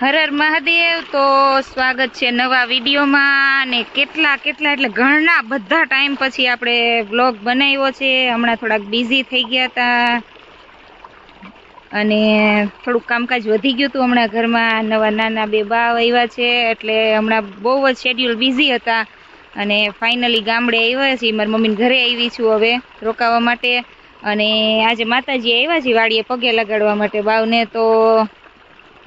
હર હર મહાદેવ, તો સ્વાગત છે નવા વિડીયોમાં. ને કેટલા કેટલા, એટલે ઘણા બધા ટાઈમ પછી આપણે વ્લોગ બનાવ્યો છે. હમણાં થોડાક બિઝી થઈ ગયા હતા અને થોડુંક કામકાજ વધી ગયું હતું હમણાં ઘરમાં. નવા નાના બે બાવ આવ્યા છે, એટલે હમણાં બહુ જ શેડ્યુલ બિઝી હતા. અને ફાઇનલી ગામડે આવ્યા છીએ. મારી મમ્મીને ઘરે આવી છું હવે રોકાવા માટે. અને આજે માતાજી આવ્યા છે વાડીએ પગે લગાડવા માટે બાવને. તો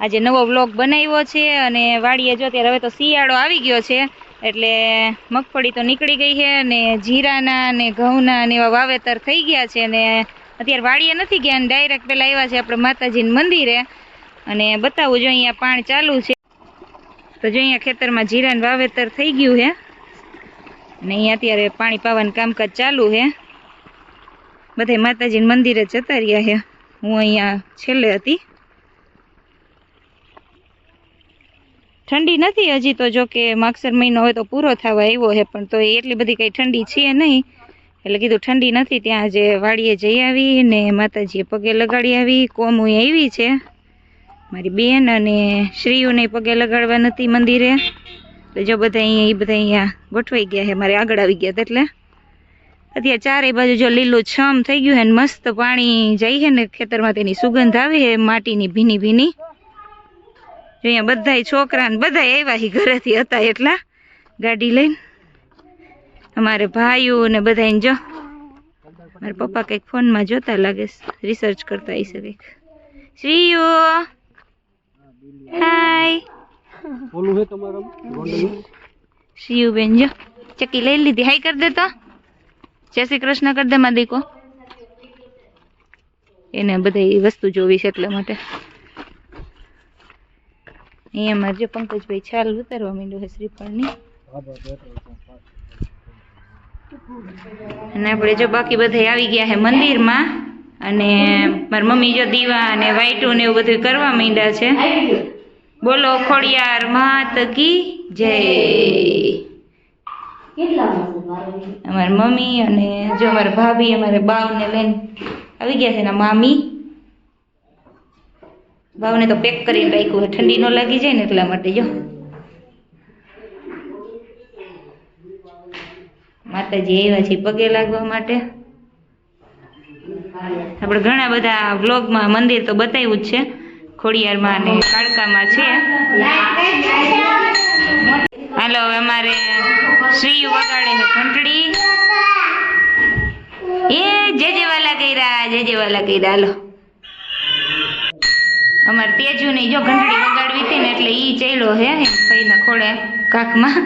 આજે નવો વ્લોગ બનાવ્યો છે અને વાડીએ જો ત્યારે હવે તો શિયાળો આવી ગયો છે, એટલે મગફળી તો નીકળી ગઈ છે ને જીરાના ને ઘઉંના ને એવા વાવેતર થઈ ગયા છે ને અત્યારે વાડીએ નથી ગયા અને ડાયરેક્ટ પેલા આવ્યા છે આપણે માતાજીના મંદિરે. અને બતાવું જો અહીંયા પાણી ચાલુ છે. તો જો અહીંયા ખેતરમાં જીરાનું વાવેતર થઈ ગયું છે. અને અહીંયા અત્યારે પાણી પાવાનું કામકાજ ચાલુ છે. બધા માતાજીના મંદિરે જતા રહ્યા છે. હું અહીંયા છેલ્લે હતી. ઠંડી નથી હજી તો, જો કે માગસર મહિનો હોય તો પૂરો થવા આવ્યો છે, પણ તો એટલી બધી કંઈ ઠંડી છે નહીં. એટલે કીધું ઠંડી નથી, ત્યાં જે વાડીએ જઈ આવી ને માતાજીએ પગે લગાડી આવી. કોમું આવી છે. મારી બેન અને શ્રીયુને પગે લગાડવા નથી મંદિરે. એટલે જો બધા અહીંયા, એ બધા અહીંયા ગોઠવાઈ ગયા છે, મારે આગળ આવી ગયા એટલે. અત્યારે ચારે બાજુ જો લીલું છમ થઈ ગયું છે ને મસ્ત પાણી જાય છે ને ખેતરમાં તેની સુગંધ આવે છે, માટીની ભીની ભીની. અહીંયા બધા છોકરા ને બધાય આવ્યા છે ઘરેથી હતા એટલા. ગાડી લઈને. અમારે ભાઈઓ ને બધા જો. મારા પપ્પા કંઈક ફોનમાં જોતા લાગે રિસર્ચ કરતા હશે કંઈક. શ્રીઓ. હાય તમારા? શ્રીયુ બેન જો. ચક્કી લઈ લીધી. હાય કરી દે તો. જય શ્રી કૃષ્ણ કરી દે માં દીકો. એને બધી વસ્તુ જોવી છે એટલા માટે. અહીંયા મારે જો પંકજભાઈ છાલ ઉતારવા માંડ્યો છે શ્રીફળની. અને આપણે જો બાકી બધા આવી ગયા છે મંદિરમાં અને મારી મમ્મી જો દીવા અને વાઈટું ને એવું બધું કરવા માંડ્યા છે. બોલો, ખોડિયાર માત કી જય. અમારી મમ્મી અને જો અમારા ભાભી, અમારે બાવને લઈને આવી ગયા છે એના મામી. બાવને તો પેક કરીને રાખ્યું ઠંડી ન લાગી જાય ને એટલા માટે, જો. માતાજી આવ્યા છે પગે લાગવા માટે. આપણે ઘણા બધા વ્લોગમાં મંદિર તો બતાવ્યું જ છે. ખોડિયારમાં અને કાળકામાં છે. હાલો, હવે અમારે શ્રી વગાડે છે ઘંટડી. એ જે જેવાલા કર્યા જે જેવાલા કર્યા. હાલો. અમારે તેજુ ને જો ઘંટડી વગાડવી હતી ને એટલે ઈ ચેલો હે, એમ ભાઈ ના ખોળે કાકમાં.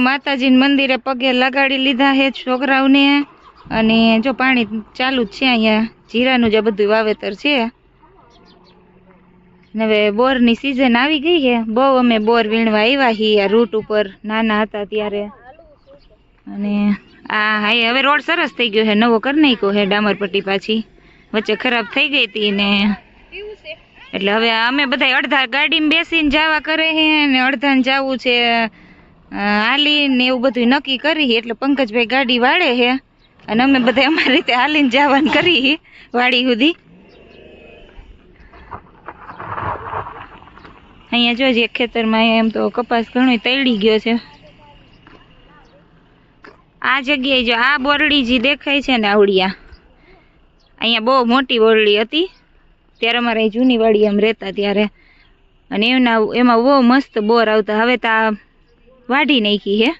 માતાજીના મંદિરે પગે લગાડી લીધા છે છોકરાઓને. અને જો પાણી ચાલુ જ છે અહીંયા, જીરાનું જે બધું વાવેતર છે. હવે બોરની સિઝન આવી ગઈ છે બહુ અમે બોર વીણવા આવ્યા છીએ રૂટ ઉપર, નાના હતા ત્યારે. અને આ હા હવે રોડ સરસ થઈ ગયો છે નવો કરી નાખ્યો છે ડામરપટ્ટી પાછી. વચ્ચે ખરાબ થઈ ગઈ હતી ને. એટલે હવે અમે બધા અડધા ગાડીમાં બેસીને જવા કરે છે ને અડધાને જવું છે. અ, હાલીને ને એવું બધું નક્કી કરી એટલે પંકજભાઈ ગાડી વાળે છે અને અમે બધા અમારી રીતે હાલીને જવાનું કરી વાડી સુધી. અહીંયા જોજે ખેતરમાં એમ તો કપાસ ઘણો તૈડી ગયો છે. આ જગ્યાએ જો આ બોરડી જે દેખાય છે ને આવડિયા અહીંયા બહુ મોટી બોરડી હતી. ત્યારે અમારે જૂની વાડી એમ રહેતા ત્યારે. અને એમના એમાં બહુ મસ્ત બોર આવતા. હવે તો વાઢી નાખી હે.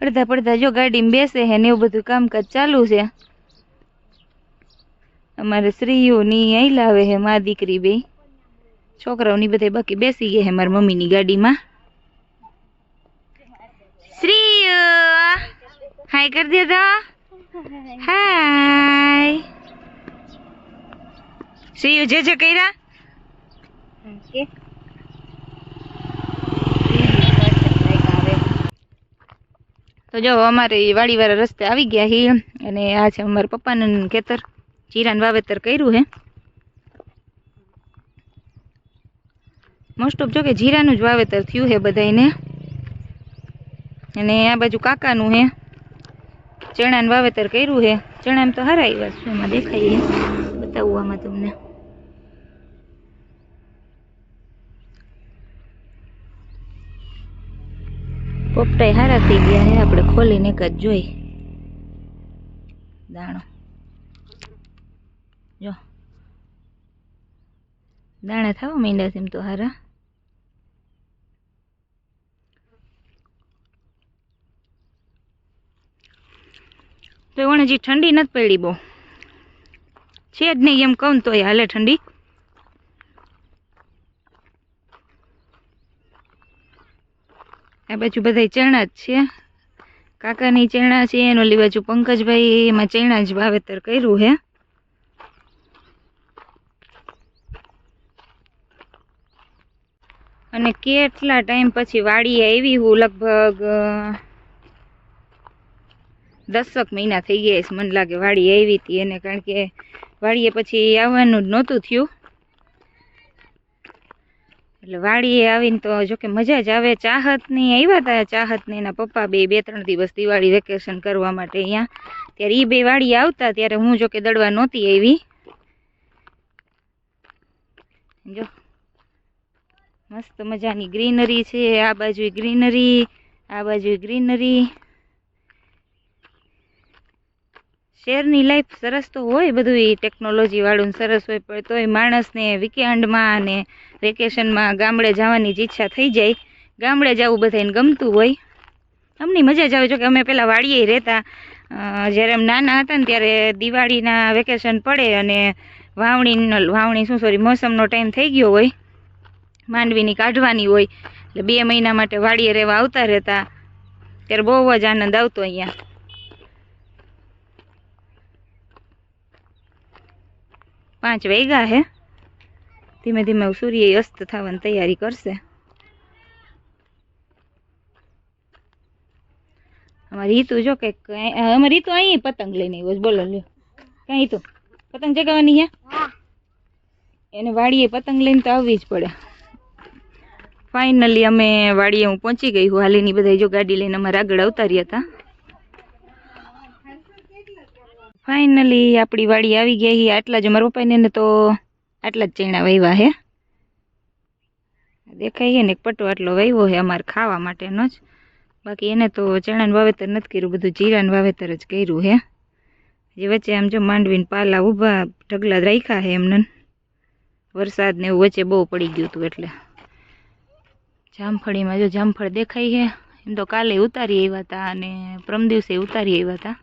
અડધા પડધા જો ગાડીમાં બેસે હે ને એવું બધું કામકાજ ચાલુ છે. અમારે સ્ત્રીઓની અહીં લાવે હે, મા દીકરી બે છોકરાઓની બધે બાકી બેસી ગયા હે મારી મમ્મીની ગાડીમાં. શ્રી હાય કરી દે તો. હાય. શ્રીઓ જે જે કર્યા. તો જો, અમારે વાડીવાળા રસ્તે આવી ગયા છીએ અને આ છે અમારા પપ્પાનું ખેતર. જીરાનું વાવેતર કર્યું હે. મોસ્ટ ઓફ જો કે જીરાનું જ વાવેતર થયું છે બધાને અને આ બાજુ કાકાનું હે. ચણાનું વાવેતર કર્યું છે ચણામાં તો હારા આવ્યા છે, એમાં દેખાય છે બતાવું આમાં તમને. પોપટાઈ હારા થઈ ગયા હે, આપણે ખોલીને એક જ જોઈ. દાણો. જો. દાણા થવા માંડ્યા છે એમ તો હારા. તો હજી ઠંડી નથી પડી બહુ. છે જ નહીં એમ કહું તો હાલે ઠંડી. આ બાજુ બધા ચણા જ છે. કાકાની ચણા છે, એનો લી બાજુ પંકજભાઈ, એમાં ચણા જ વાવેતર કર્યું હે. અને કેટલા ટાઈમ પછી વાડીએ આવી હું લગભગ દસક મહિના થઈ ગયા છે, મને લાગે વાડી આવી હતી એને, કારણ કે વાડીએ પછી આવવાનું જ નહોતું થયું. એટલે વાડીએ આવીને તો જોકે મજા જ આવે. ચાહતની, આવ્યા હતા ચાહતને એના પપ્પા બે બે, ત્રણ દિવસ દિવાળી વેકેશન કરવા માટે અહીંયા. ત્યારે એ બે વાડી આવતા ત્યારે હું જોકે દડવા નહોતી આવી. જો, મસ્ત મજાની ગ્રીનરી છે. આ બાજુ ગ્રીનરી, આ બાજુ ગ્રીનરી. શહેરની લાઈફ સરસ તો હોય બધું એ ટેકનોલોજી વાળું સરસ હોય, પણ તોય માણસને વીકેન્ડમાં અને વેકેશનમાં ગામડે જવાની જ ઈચ્છા થઈ જાય. ગામડે જવું બધાને ગમતું હોય. અમને મજા જ આવે જો કે અમે પહેલાં વાડીએ રહેતા. જ્યારે અમે નાના હતા ને ત્યારે દિવાળીના વેકેશન પડે અને વાવણીનો, વાવણી શું સોરી મોસમનો ટાઈમ થઈ ગયો હોય. માંડવીની કાઢવાની હોય. એટલે બે મહિના માટે વાડીએ રહેવા આવતા રહેતા. ત્યારે બહુ જ આનંદ આવતો અહીંયા. પાંચ વાગ્યા હે. ધીમે ધીમે સૂર્ય અસ્ત થવાની તૈયારી કરશે. અમારી રીતુ જો કે અમારી રીતુ અહીં પતંગ લઈને આવ્યો બોલો લ્યો. કઈ રીતુ પતંગ ચગાવવાની હે? એને વાડીએ પતંગ લઈને તો આવવી જ પડે. ફાઇનલી અમે વાડીએ હું પહોંચી ગઈ હું. હાલીની બધા જો ગાડી લઈને અમારા આગળ આવતા રહ્યા હતા. ફાઇનલી આપણી વાડી આવી ગઈ હી. આટલા જ મારા પપ્પાને તો આટલા જ ચણા વાવ્યા હે. દેખાય છે ને એક પટો આટલો વાવ્યો છે અમારે ખાવા માટેનો જ. બાકી એને તો ચણાનું વાવેતર નથી કર્યું, બધું જીરાનું વાવેતર જ કર્યું હે. જે વચ્ચે આમ જો માંડવીને પાલા ઊભા, ઢગલા રાખ્યા હે એમને વરસાદ ને એવું વચ્ચે બહુ પડી ગયું હતું એટલે. જામફળીમાં જો જામફળ દેખાય છે એમ તો કાલે ઉતારી આવ્યા હતા અને પ્રમ દિવસે ઉતારી આવ્યા હતા.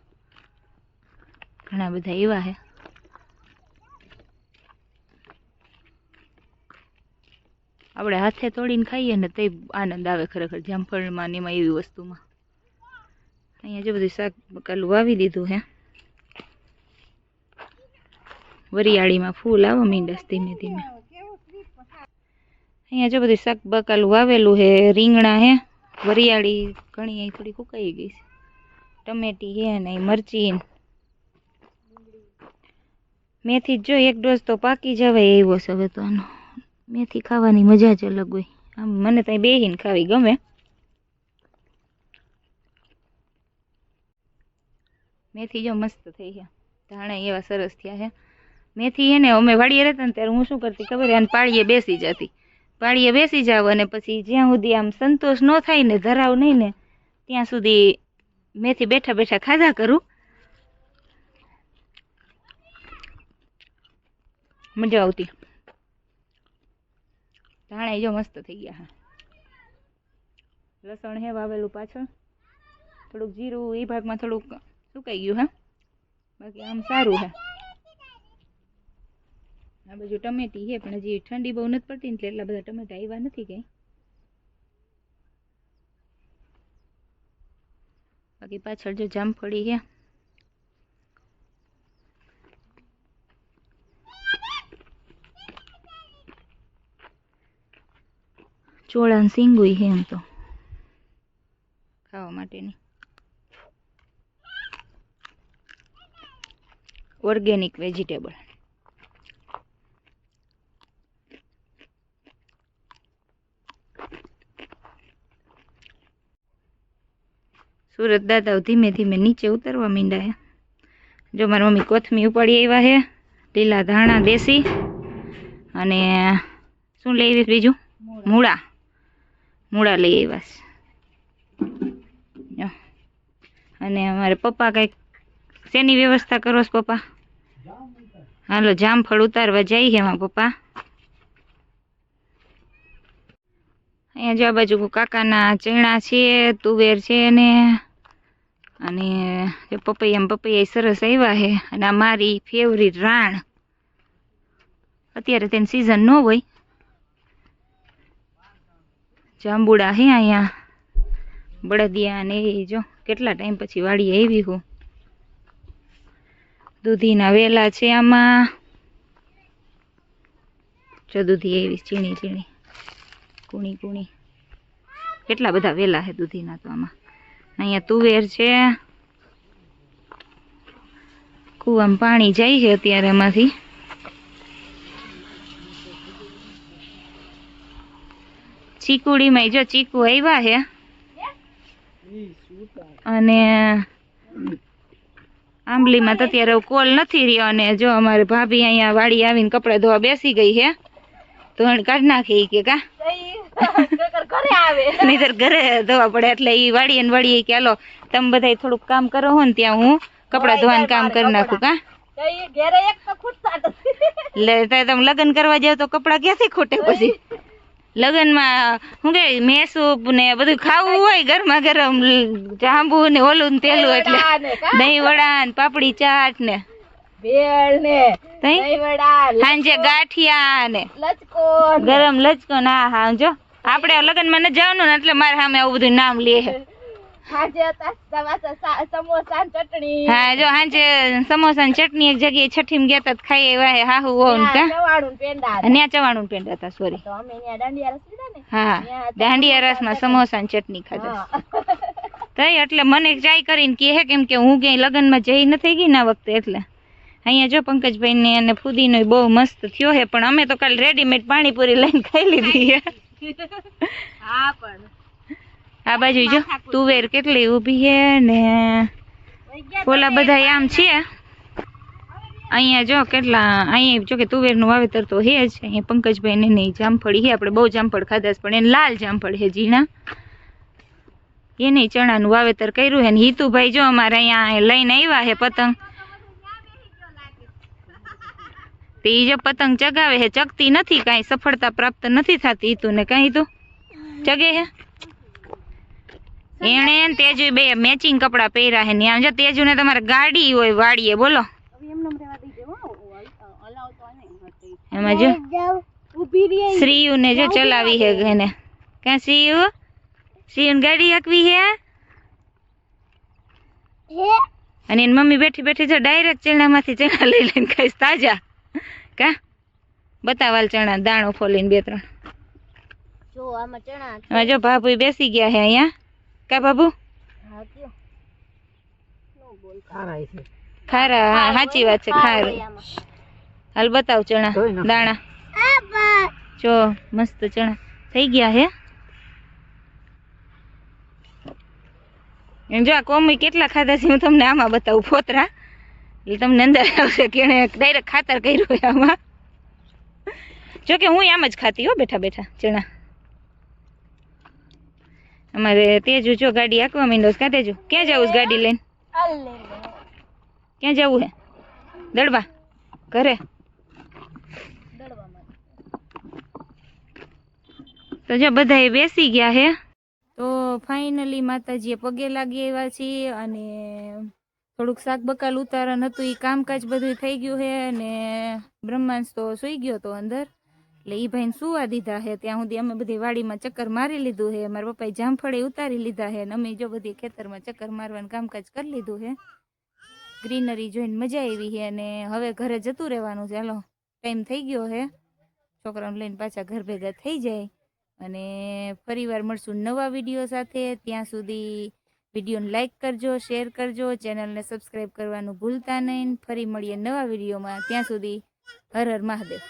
ઘણા બધા એવા હે. આપણે હાથે તોડીને ખાઈએ ને તે આનંદ આવે ખરેખર જામફળમાં ને એમાં એવી વસ્તુમાં. અહીંયા જો બધું શાક બકાલું વાવી દીધું હે. વરિયાળીમાં ફૂલ આવો મીંડસ ધીમે ધીમે. અહીંયા જો બધું શાક બકાલું વાવેલું હે, રીંગણા હે, વરિયાળી ઘણી અહીં થોડી કુકાઈ ગઈ છે. ટમેટી હે ને મરચી મેથી જો એક ડોઝ તો પાકી જવાય એવો છે તો આનો. મેથી ખાવાની મજા જ અલગ હોય. આમ મને ત્યાં બેહીને ખાવી ગમે. મેથી જો મસ્ત થઈ ગયા ધાણા એવા સરસ થયા છે. મેથી એને અમે વાડીએ રહેતા ને ત્યારે હું શું કરતી ખબર? આને પાળીએ બેસી જતી. પાળીએ બેસી જાવ અને પછી જ્યાં સુધી આમ સંતોષ ન થાય ને ધરાવ નહીં ને, ત્યાં સુધી મેથી બેઠા બેઠા ખાધા કરું. મજા આવતી. ધાણા જો મસ્ત થઈ ગયા હા. લસણ હે વાવેલું પાછળ. થોડુંક જીરું એ ભાગમાં થોડુંક સુકાઈ ગયું હા. બાકી આમ સારું હે. આ બાજુ ટમેટી છે પણ હજી ઠંડી બહુ નથી પડતી એટલે એટલા બધા ટમેટા આવ્યા નથી કઈ. બાકી પાછળ જો જામફળી છે ચોળા સિંગુઈ એમ તો. ખાવા માટેની. ઓર્ગેનિક વેજીટેબલ સુરત દાદાઓ ધીમે ધીમે નીચે ઉતરવા માંડ્યા છે. જો મારી મમ્મી કોથમી ઉપાડી આવ્યા છે, લીલા ધાણા, દેશી અને શું લઈ આવી બીજું? મૂળા. મૂળા લઈ આવ્યા અને અમારે પપ્પા કંઈક શેની વ્યવસ્થા કરો છો પપ્પા? હાલો જામફળ ઉતારવા જઈએ એમાં પપ્પા. અહીંયા જો આ બાજુ કાકાના ચણા છે, તુવેર છે ને, અને જે પપૈયા પપૈયા સરસ આવ્યા છે. અને આ મારી ફેવરિટ રાણ. અત્યારે તેની સિઝન ન હોય. જાંબુડા હે અહીંયા. બળદિયા ને એ જો, કેટલા ટાઈમ પછી વાડી આવી હું. દૂધીના વેલા છે આમાં. જો દૂધી એવી ચીણી ચીણી કુણી કુણી. કેટલા બધા વેલા છે દૂધીના તો આમાં. અહીંયા તુવેર છે. કૂવામાં પાણી જાય છે અત્યારે એમાંથી ચીકુડીમાં જો ચીકુ આવ્યા હે. અને આંબલીમાં તો અત્યારે કોલ નથી રહ્યો અને જો અમારે ભાભી અહીંયા વાડી આવીને કપડાં ધોવા બેસી ગઈ હે. તો કાઢ નાખે કે કા? નહીતર ઘરે ધોવા પડે એટલે ઈ વાડીએ ને વાડીએ કે હાલો તમે બધા થોડુંક કામ કરો હો ને ત્યાં હું કપડાં ધોવાનું કામ કરી નાખું કા? એટલે તમે લગ્ન કરવા જાવ તો કપડાં ક્યાંથી ખૂટે પછી? લગ્નમાં શું કે મેસૂપ ને બધું ખાવું હોય ગરમા ગરમ જાંબુ ને ઓલું ને તેલું એટલે દહીં વડા ને પાપડી ચાટ ને. સાંજે ગાંઠિયા ને. ગરમ લચકો ના હા જો. આપણે લગ્નમાં ન જવાનું ને એટલે મારે સામે આવું બધું નામ લે હા જો સમોસા ની ચટણી એક જગ્યાએ છઠ્ઠી ગયા તા ખાઈ આવ્યા હા હું ને કા? ન્યા ચવાણું પેંડા હતા સોરી હા દાંડિયા રસમાં સમોસા ની ચટણી ખાધા. તઈ એટલે મને ટ્રાય કરીને કહે કેમ કે હું ક્યાંય લગ્નમાં જઈ નથી ગઈ ના વખતે એટલે. અહીંયા જો પંકજભાઈ ને અને ફુદીનો બહુ મસ્ત થયો હે પણ અમે તો કાલે રેડીમેડ પાણીપુરી લઈને ખાઈ લીધી હે. આ બાજુ જો તુવેર કેટલી ઊભી છે ને? ઓલા બધા આમ છે? અહીંયા જો કેટલા અહીંયા જો કે તુવેરનું વાવેતર તો હે જ. અહીંયા પંકજભાઈ ને નહીં જામફળી છે આપણે બહુ જામફળ ખાધા પણ એને લાલ જામફળ છે ઝીણા. એને ચણાનું વાવેતર કર્યું છે ને હિતુભાઈ જો અમારે અહીંયા લઈને આવ્યા છે પતંગ. તે જો પતંગ ચગાવે છે ચગતી નથી કાંઈ સફળતા પ્રાપ્ત નથી થતી હિતુ ને કાંઈ હિતુ ચગે હે? એણે ને તેજુ બે મેચિંગ કપડા પહેર્યા છે ને આમ જો તેજુ ને તમારે ગાડી હોય વાડીએ બોલો. એમાં જો ઊભી રહી. શ્રીયુ ને જો ચલાવી હે એને. ક્યાં શ્રીયુ? શ્રીયુ ગાડી હાંકવી હે હે? અને એની મમ્મી બેઠી બેઠી જો ડાયરેક્ટ ચણામાંથી ચણા લઈ લઈને ખાઈશ તાજા. કા બતાવાલ ચણા દાણો ફોલીને બે ત્રણ. જો આમાં ચણા હવે જો બાબુ બેસી ગયા હે અહીંયા. કા બાબુ? હા કયો નો બોલ. ખારા છે. હા સાચી વાત છે ખારા. હાલ બતાવ ચણા દાણા. જો મસ્ત ચણા. થઈ ગયા હે? જો આ કોમી કેટલા ખાધા છે હું તમને આમાં બતાવું ફોતરા. એટલે તમને અંદર આવશે કે ડાયરેક્ટ ખાતર કર્યું આમાં. જો કે હું આમ જ ખાતી હો બેઠા બેઠા ચણા. અમારે તેજુ જો ગાડી આકવા માંડ્યો છે. ક્યાં તેજુ? ક્યાં જવું ગાડી લઈને? ક્યાં જવું હે દડવા? ઘરે? તો જો બધા બેસી ગયા હે. તો ફાઇનલી માતાજીએ પગે લાગી આવ્યા છીએ અને થોડુંક શાક બકાલ ઉતારણ હતું. એ કામકાજ બધું થઈ ગયું છે અને બ્રહ્માંસ તો સૂઈ ગયો તો અંદર. એટલે એ ભાઈને સુવા દીધા છે ત્યાં સુધી અમે બધી વાડીમાં ચક્કર મારી લીધું છે મારા પપ્પાએ જામફળે ઉતારી લીધા છે અને અમે જો બધી ખેતરમાં ચક્કર મારવાનું કામકાજ કરી લીધું છે ગ્રીનરી જોઈને મજા આવી છે અને હવે ઘરે જતું રહેવાનું છે. હાલો, ટાઈમ થઈ ગયો છે છોકરાઓને લઈને પાછા ઘર ભેગા થઈ જાય. અને ફરીવાર મળશું નવા વીડિયો સાથે. ત્યાં સુધી વિડીયોને લાઇક કરજો, શેર કરજો, ચેનલને સબસ્ક્રાઈબ કરવાનું ભૂલતા નહીં. ફરી મળીએ નવા વિડીયોમાં. ત્યાં સુધી હર હર મહાદેવ.